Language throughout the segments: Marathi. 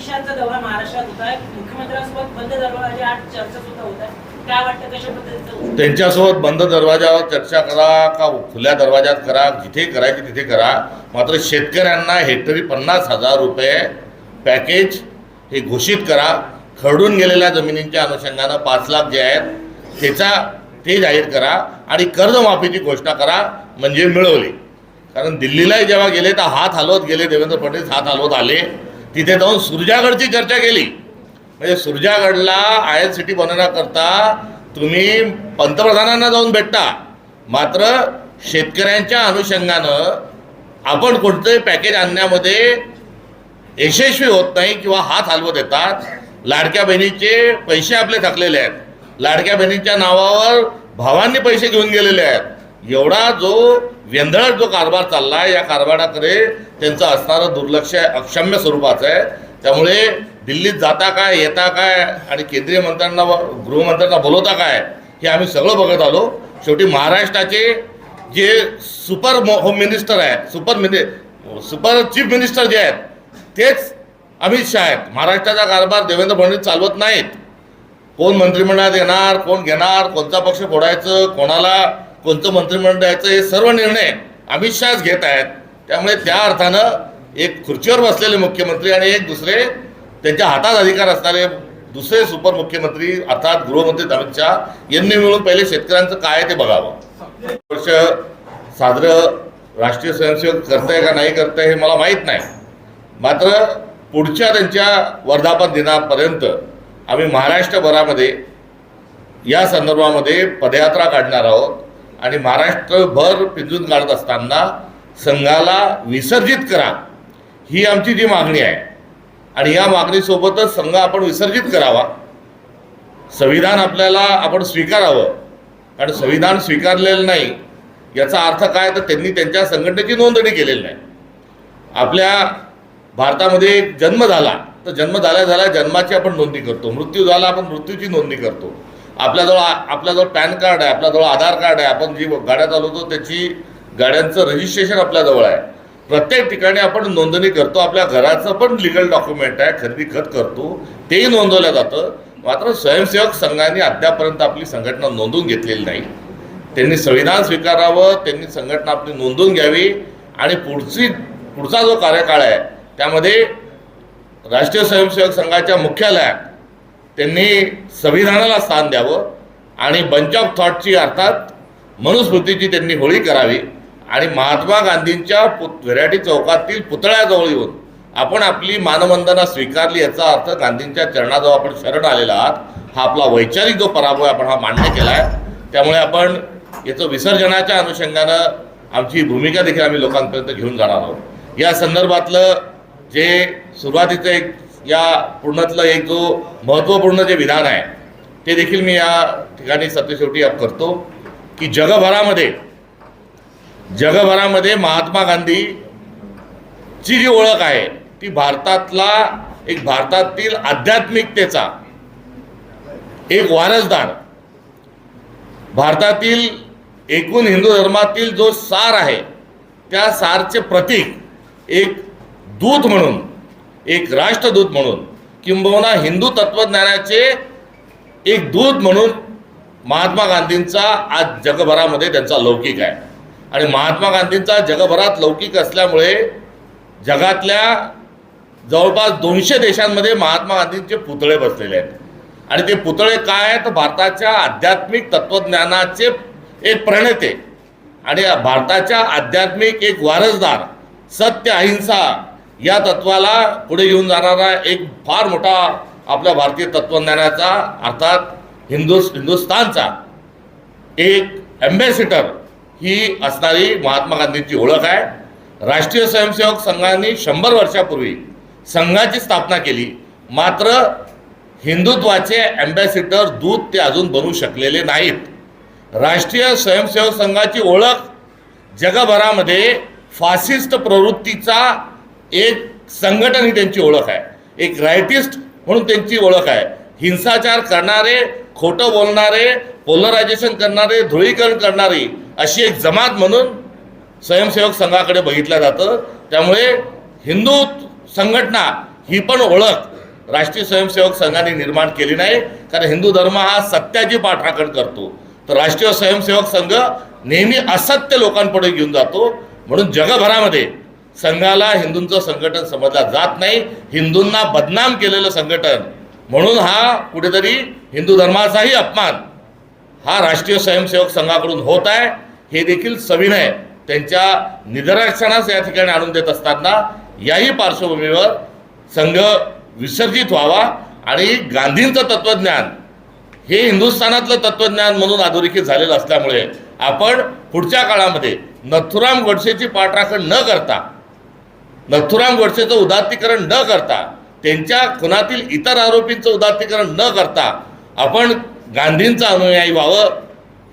अमित दौरा महाराष्ट्रात होत. आहे मुख्यमंत्र्यांसोबत बंद दरवाजे आठ चर्चा सुद्धा होत आहे त्यांच्यासोबत बंद दरवाजावर चर्चा करा का खुल्या दरवाजात करा? जिथे करायची तिथे करा. मात्र शेतकऱ्यांना हेक्टरी पन्नास हजार रुपये पॅकेज हे घोषित करा. खरडून गेलेल्या जमिनींच्या अनुषंगानं पाच लाख जे आहेत त्याचा ते जाहीर करा आणि कर्जमाफीची घोषणा करा म्हणजे मिळवली. कारण दिल्लीलाही जेव्हा गेले तर हात हलवत गेले देवेंद्र फडणवीस हात हलवत आले. तिथे जाऊन सुरजागडची चर्चा केली. म्हणजे सुरजागडला आय एन सिटी बनवण्याकरता तुम्ही पंतप्रधानांना जाऊन भेटता. मात्र शेतकऱ्यांच्या अनुषंगानं आपण कोणतंही पॅकेज आणण्यामध्ये यशस्वी होत नाही किंवा हात हलवत येतात. लाडक्या बहिणीचे पैसे आपले थकलेले आहेत. लाडक्या बहिणीच्या नावावर भावांनी पैसे घेऊन गेलेले आहेत. एवढा जो व्यंधळात जो कारभार चालला या कारभाराकडे त्यांचं असणारं दुर्लक्ष आहे अक्षम्य स्वरूपाचं आहे. त्यामुळे दिल्लीत जाता काय येता काय आणि केंद्रीय मंत्र्यांना व गृहमंत्र्यांना बोलवता काय हे आम्ही सगळं बघत आलो. शेवटी महाराष्ट्राचे जे सुपर मो- होम मिनिस्टर आहेत super mini super chief minister जे आहेत तेच अमित शहा आहेत. महाराष्ट्राचा कारभार देवेंद्र फडणवीस चालवत नाहीत. कोण मंत्रिमंडळात येणार कोण घेणार कोणता पक्ष फोडायचं कोणाला कोणतं मंत्रिमंडळ हे सर्व निर्णय अमित शहाच घेत आहेत. त्यामुळे त्या अर्थानं एक खुर्चीवर बसलेले मुख्यमंत्री आणि एक दुसरे त्यांच्या हातात अधिकार असणारे दुसरे सुपर मुख्यमंत्री अर्थात गृहमंत्री अमित शहा यांनी मिळून पहिले शेतकऱ्यांचं काय आहे ते बघावं. वर्ष साजरं राष्ट्रीय स्वयंसेवक करताय का नाही करताय हे मला माहीत नाही. मात्र पुढच्या त्यांच्या वर्धापन दिनापर्यंत आम्ही महाराष्ट्रभरामध्ये या संदर्भामध्ये पदयात्रा काढणार आहोत. आणि महाराष्ट्रभर पिंजून काढत असताना संघाला विसर्जित करा. ही आमची जी मागणी आहे. आणि या मागणीसोबतच संघ आपण विसर्जित करावा. संविधान आपल्याला आपण स्वीकारावं. कारण संविधान स्वीकारलेलं नाही याचा अर्थ काय? तर त्यांनी त्यांच्या संघटनेची नोंदणी केलेली नाही. आपल्या भारतामध्ये एक जन्म झाला. तर जन्म झाल्या झाल्या जन्माची आपण नोंदणी करतो. मृत्यू झाला आपण मृत्यूची नोंदणी करतो. आपल्याजवळ आपल्याजवळ पॅन कार्ड आहे आपल्याजवळ आधार कार्ड आहे आपण जी गाड्या चालवतो त्याची गाड्यांचं रजिस्ट्रेशन आपल्याजवळ आहे. प्रत्येक ठिकाणी आपण नोंदणी करतो आपल्या घराचं पण लिगल डॉक्युमेंट आहे खरेदी खत करतो तेही नोंदवलं जातं. मात्र स्वयंसेवक संघाने अद्यापर्यंत आपली संघटना नोंदवून घेतलेली नाही. त्यांनी संविधान स्वीकारावं त्यांनी संघटना आपली नोंदवून घ्यावी आणि पुढची पुढचा जो कार्यकाळ आहे त्यामध्ये राष्ट्रीय स्वयंसेवक संघाच्या मुख्यालयात त्यांनी संविधानाला स्थान द्यावं आणि बंच ऑफ थॉटची अर्थात मनुस्मृतीची त्यांनी होळी करावी आणि महात्मा गांधींच्या पुत व्हेरायटी चौकातील पुतळ्याजवळ येऊन आपण आपली मानवंदना स्वीकारली याचा अर्थ गांधींच्या चरणाजवळ आपण शरण आलेला आहात. हा आपला वैचारिक जो पराभव आपण हा मान्य केला आहे. त्यामुळे आपण याचं विसर्जनाच्या अनुषंगानं आमची भूमिका देखील आम्ही लोकांपर्यंत घेऊन जाणार आहोत. या संदर्भातलं जे सुरुवातीचं एक या पूर्णातलं एक जो महत्त्वपूर्ण जे विधान आहे ते देखील मी या ठिकाणी सत्यशेवटी अप करतो की जगभरामध्ये जगभरामध्ये महात्मा गांधी ची जी ओळख आहे ती भारतातला एक भारतातील आध्यात्मिकतेचा एक वारसदार भारतातील एकूण हिंदू धर्मातील जो सार आहे त्या सारचे प्रतीक एक दूत म्हणून एक राष्ट्रदूत म्हणून किंबहुना हिंदू तत्त्वज्ञानाचे एक दूत म्हणून महात्मा गांधींचा आज जगभरामध्ये त्यांचा लौकिक आहे. आणि महात्मा गांधींचा जगभरात लौकिक असल्यामुळे जगातल्या जवळपास दोनशे देशांमध्ये महात्मा गांधींचे पुतळे बसलेले आहेत. आणि ते पुतळे काय आहेत? तर भारताच्या आध्यात्मिक तत्त्वज्ञानाचे एक प्रणेते. आणि भारताच्या आध्यात्मिक एक वारसदार सत्य अहिंसा या तत्वाला पुढे घेऊन जाणारा एक फार मोठा आपल्या भारतीय तत्त्वज्ञानाचा अर्थात हिंदुस् हिंदुस्तानचा एक ॲम्बॅसिडर ही असणारी महात्मा गांधींची ओळख आहे. राष्ट्रीय स्वयंसेवक संघाने शंभर वर्षापूर्वी संघाची स्थापना केली. मात्र हिंदुत्वाचे ॲम्बॅसिडर दूत ते अजून बनू शकलेले नाहीत. राष्ट्रीय स्वयंसेवक संघाची ओळख जगभरामध्ये फासिस्ट प्रवृत्तीचा एक संघटन ही त्यांची ओळख आहे. एक रायटिस्ट म्हणून त्यांची ओळख आहे. हिंसाचार करणारे खोटं बोलणारे पोलरायझेशन करणारे ध्रुवीकरण करणारी अशी एक जमात म्हणून स्वयंसेवक संघाकडे बघितलं जातं. त्यामुळे हिंदू संघटना ही पण ओळख राष्ट्रीय स्वयंसेवक संघाने निर्माण केली नाही. कारण हिंदू धर्म हा सत्याची पाठराखण करतो. तर राष्ट्रीय स्वयंसेवक संघ नेहमी असत्य लोकांपुढे घेऊन जातो. म्हणून जगभरामध्ये संघाला हिंदूंचं संघटन समजलं जात नाही. हिंदूंना बदनाम केलेलं संघटन म्हणून हा कुठेतरी हिंदू धर्माचाही अपमान हा राष्ट्रीय स्वयंसेवक संघाकडून होत आहे. हे देखील सविनय त्यांच्या निदर्शनास या ठिकाणी आणून देत असताना याही पार्श्वभूमीवर संघ विसर्जित व्हावा आणि गांधींचं तत्त्वज्ञान हे हिंदुस्थानातलं तत्त्वज्ञान म्हणून अधोरेखित झालेलं असल्यामुळे आपण पुढच्या काळामध्ये नथुराम गोडसेची पाठराखण न करता नथुराम गोडसेचं उदात्तीकरण न करता त्यांच्या खुनातील इतर आरोपींचं उदात्तीकरण न करता आपण गांधींचा अनुयायी व्हावं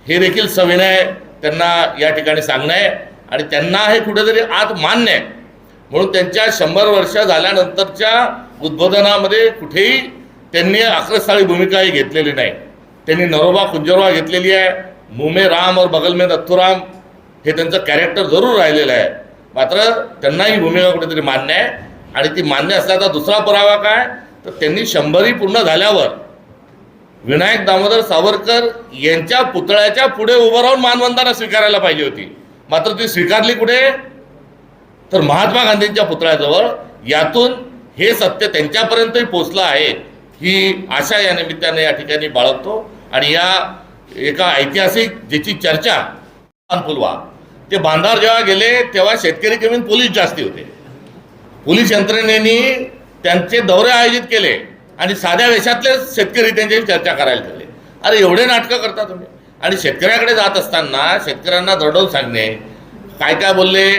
हे देखील सविनय त्यांना या ठिकाणी सांगणं आहे. आणि त्यांना हे कुठेतरी आज मान्य आहे. म्हणून त्यांच्या शंभर वर्ष झाल्यानंतरच्या उद्बोधनामध्ये कुठेही त्यांनी आक्रस्थाळी भूमिकाही घेतलेली नाही. त्यांनी नरोबा कुंजरवा घेतलेली आहे मुमे राम और बगल में नथुराम हे त्यांचं कॅरेक्टर जरूर राहिलेलं आहे. मात्र त्यांना ही भूमिका कुठेतरी मान्य आहे. आणि ती मान्य असल्याचा दुसरा पुरावा काय? तर त्यांनी शंभरी पूर्ण झाल्यावर विनायक दामोदर सावरकर यांच्या पुतळ्याच्या पुढे उभं राहून मानवंदना स्वीकारायला पाहिजे होती. मात्र ती स्वीकारली कुठे? तर महात्मा गांधींच्या पुतळ्याजवळ. यातून हे सत्य त्यांच्यापर्यंतही पोचलं आहे ही आशा या निमित्ताने या ठिकाणी बाळगतो. आणि या एका ऐतिहासिक ज्याची चर्चा पुलवा ते बांधावर जेव्हा गेले तेव्हा शेतकरी कमी पोलीस जास्ती होते. पोलीस यंत्रणेनी त्यांचे दौरे आयोजित केले आणि साध्या वेशातले शेतकरी त्यांच्याशी चर्चा करायला झाले अरे एवढे नाटकं करता तुम्ही. आणि शेतकऱ्याकडे जात असताना शेतकऱ्यांना दडवून सांगणे काय काय बोलले?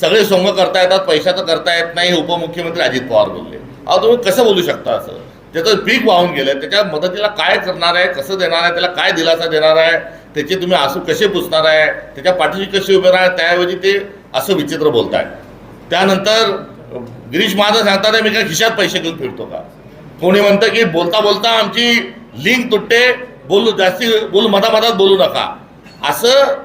सगळे सोंग करता येतात पैशाचं करता येत नाही उपमुख्यमंत्री अजित पवार बोलले. अहो तुम्ही कसं बोलू शकता असं? त्याचं पीक वाहून गेलं त्याच्या मदतीला काय करणार आहे? कसं देणार आहे? त्याला काय दिलासा देणार आहे? त्याचे तुम्ही आसू कसे पुसणार आहे? त्याच्या पाठीशी कसे उभे राहा त्याऐवजी ते असं विचित्र बोलताय त्यानंतर गिरीश महाजन सांगतात मी काय खिशात पैसे घेऊन फिरतो का? कोणी म्हणतं की बोलता बोलता आमची लिंक तुटते. बोलू जास्ती बोलू मधामधात बोलू नका. असं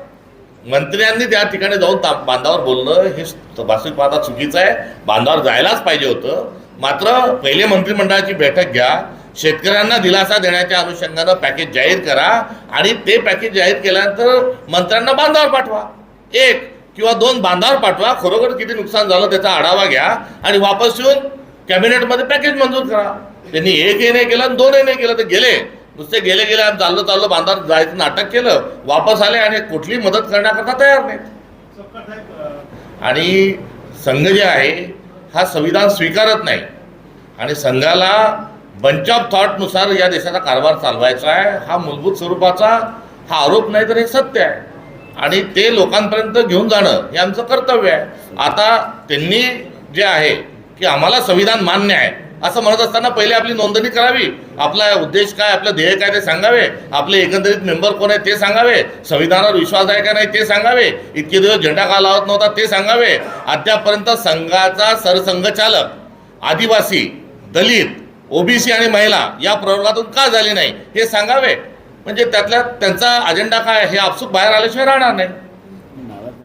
मंत्र्यांनी त्या ठिकाणी जाऊन ता बांधावर बोलणं हे भाषिक पाहता चुकीचं आहे. बांधावर जायलाच पाहिजे होतं. मात्र पहिले मंत्रिमंडळाची बैठक घ्या शेतकऱ्यांना दिलासा देण्याच्या अनुषंगानं पॅकेज जाहीर करा आणि ते पॅकेज जाहीर केल्यानंतर मंत्र्यांना बांधावर पाठवा. एक किंवा दोन बांधावर पाठवा खरोखर किती नुकसान झालं त्याचा आढावा घ्या आणि वापस येऊन कॅबिनेटमध्ये पॅकेज मंजूर करा. त्यांनी एकही नाही केलं आणि दोनही नाही केलं तर गेले. नुसते गेले गेले आणि चाललं चाललं बांधावर जायचं नाटक केलं वापस आले आणि कुठली मदत करण्याकरता तयार नाहीत. आणि संघ जे आहे हा संविधान स्वीकारत नाही. आणि संघाला बंच ऑफ थॉटनुसार या देशाचा कारभार चालवायचा आहे हा मूलभूत स्वरूपाचा हा आरोप नाही तर हे सत्य आहे. आणि ते लोकांपर्यंत घेऊन जाणं हे आमचं कर्तव्य आहे. आता त्यांनी जे आहे की आम्हाला संविधान मान्य आहे. असं म्हणत असताना पहिले आपली नोंदणी करावी. आपला उद्देश काय आपलं ध्येय काय ते सांगावे. आपले एकंदरीत मेंबर कोण आहे ते सांगावे. संविधानावर विश्वास आहे का नाही ते सांगावे. इतके दिवस झेंडा का लावत नव्हता ते सांगावे. अद्यापर्यंत संघाचा सरसंघचालक आदिवासी दलित ओबीसी आणि महिला या प्रवर्गातून का झाली नाही हे सांगावे. म्हणजे त्यातल्या त्यांचा अजेंडा काय हे आपसूक बाहेर आल्याशिवाय राहणार नाही.